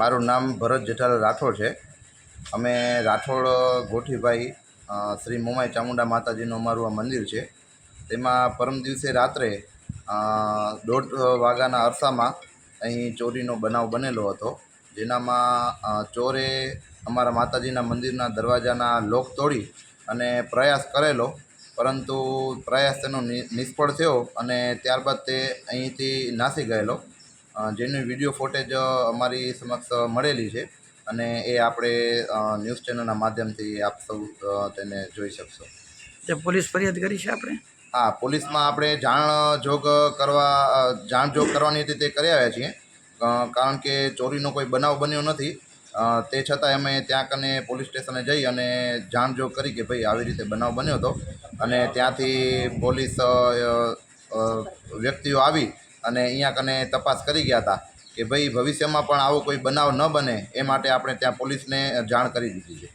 મારું નામ ભરત જેઠાલાલ રાઠોડ છે. અમે રાઠોડ, ગોઠીભાઈ શ્રી મોમાઈ ચામુંડા માતાજીનું અમારું આ મંદિર છે. તેમાં પરમ દિવસે રાત્રે દોઢ વાગ્યાના અરસામાં અહીં ચોરીનો બનાવ બનેલો હતો, જેનામાં ચોરે અમારા માતાજીના મંદિરના દરવાજાના લોક તોડી અને પ્રયાસ કરેલો, પરંતુ પ્રયાસ તેનો નિષ્ફળ થયો અને ત્યારબાદ તે અહીંથી નાસી ગયેલો. જેની વીડિયો ફૂટેજ અમારી સમક્ષ મળેલી છે અને એ આપણે ન્યૂઝ ચેનલના માધ્યમથી આપ સૌ તેને જોઈ શકશો. તે પોલીસ ફરિયાદ કરી છે આપણે? હા પોલીસમાં આપણે જાણ જોગ કરવા જાણ જોગ કરવાની હતી તે કરી આવ્યા છીએ. કારણ કે ચોરીનો કોઈ બનાવ બન્યો નથી. તે છતાં અમે ત્યાં કને પોલીસ સ્ટેશને જઈ અને જાણ જોગ કરી કે ભાઈ આવી રીતે બનાવ બન્યો હતો. અને ત્યાંથી પોલીસ વ્યક્તિઓ આવી અને અહીંયા કને તપાસ કરી ગયા હતા કે ભાઈ ભવિષ્યમાં પણ આવો કોઈ બનાવ ન બને એ માટે આપણે ત્યાં પોલીસને જાણ કરી દીધી છે.